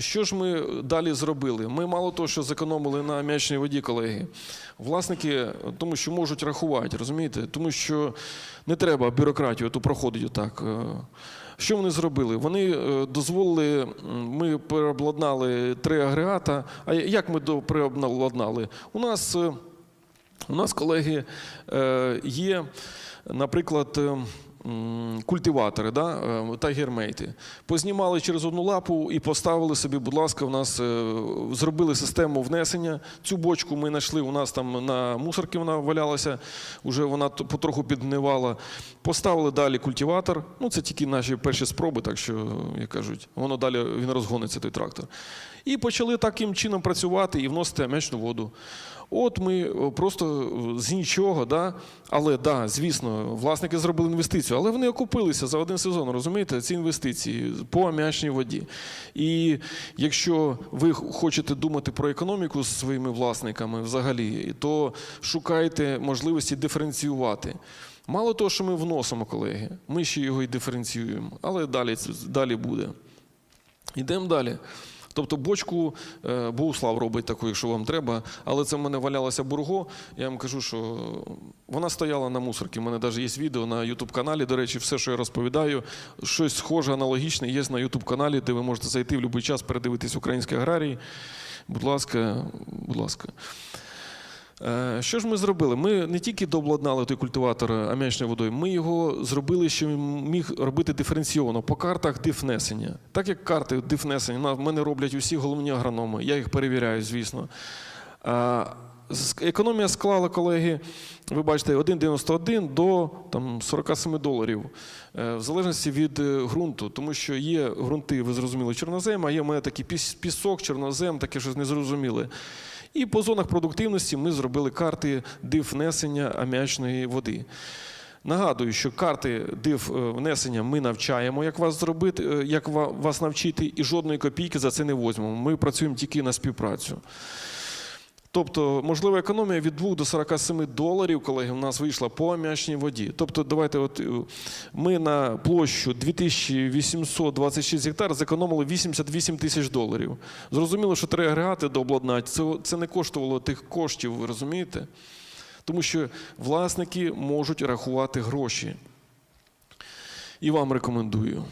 Що ж ми далі зробили? Ми мало того, що зекономили на м'ячній воді, колеги. Власники, тому що можуть рахувати, розумієте? Тому що не треба бюрократію ту проходити отак. Е, Що вони зробили? Вони е, дозволили, ми переобладнали три агрегата. А як ми переобладнали? У нас, е, у нас колеги, є, наприклад, культиватори, да, е, тайгермейти. Познімали через одну лапу і поставили собі, будь ласка, в нас е, зробили систему внесення. Цю бочку ми знайшли, у нас там на мусорці вона валялася, вже вона потроху підгнивала. Поставили далі культиватор. Ну, це тільки наші перші спроби, так що, як кажуть, воно далі він розгониться, той трактор. І почали таким чином працювати і вносити ам'ячну воду. От ми просто е, з нічого, да? але да, звісно, власники зробили інвестицію, але вони окупилися за один сезон, розумієте, ці інвестиції по аміачній воді. І якщо ви хочете думати про економіку з своїми власниками взагалі, то шукайте можливості диференціювати. Мало того, що ми вносимо, колеги, ми ще його і диференціюємо, але далі, далі буде. Йдемо далі. Тобто бочку е, Богуслав робить таку, якщо вам треба, але це в мене валялося бурго. Я вам кажу, що вона стояла на мусорці. У мене навіть є відео на youtube каналі До речі, все, що я розповідаю, щось схоже, аналогічне є на youtube каналі де ви можете зайти в будь-який час, передивитись українські аграрії. Будь ласка, будь ласка. Е, Що ж ми зробили? Ми не тільки дообладнали той культиватор аміачною водою, ми його зробили, що він міг робити диференційовано по картах дифнесення. Так як карти дифнесення в мене роблять усі головні агрономи, я їх перевіряю, звісно. Економія склала, колеги, ви бачите, 1,91 до там, 47 доларів, е, в залежності від е, ґрунту, тому що є ґрунти, ви зрозуміли, чорнозем, а є в мене такий пісок, чорнозем, таке щось незрозуміле. І по зонах продуктивності ми зробили карти див внесення аміачної води. Нагадую, що карти див е, внесення ми навчаємо, як вас зробити, е, як вас навчити, і жодної копійки за це не возьмемо. Ми працюємо тільки на співпрацю. Тобто, можлива економія від 2 до 47 доларів, колеги, у нас вийшла по аміачній воді. Тобто, давайте, от е, ми на площу 2826 гектар зекономили 88 тисяч доларів. Зрозуміло, що три агрегати дообладнати, це, це не коштувало тих коштів, ви розумієте? Тому що власники можуть рахувати гроші. І вам рекомендую.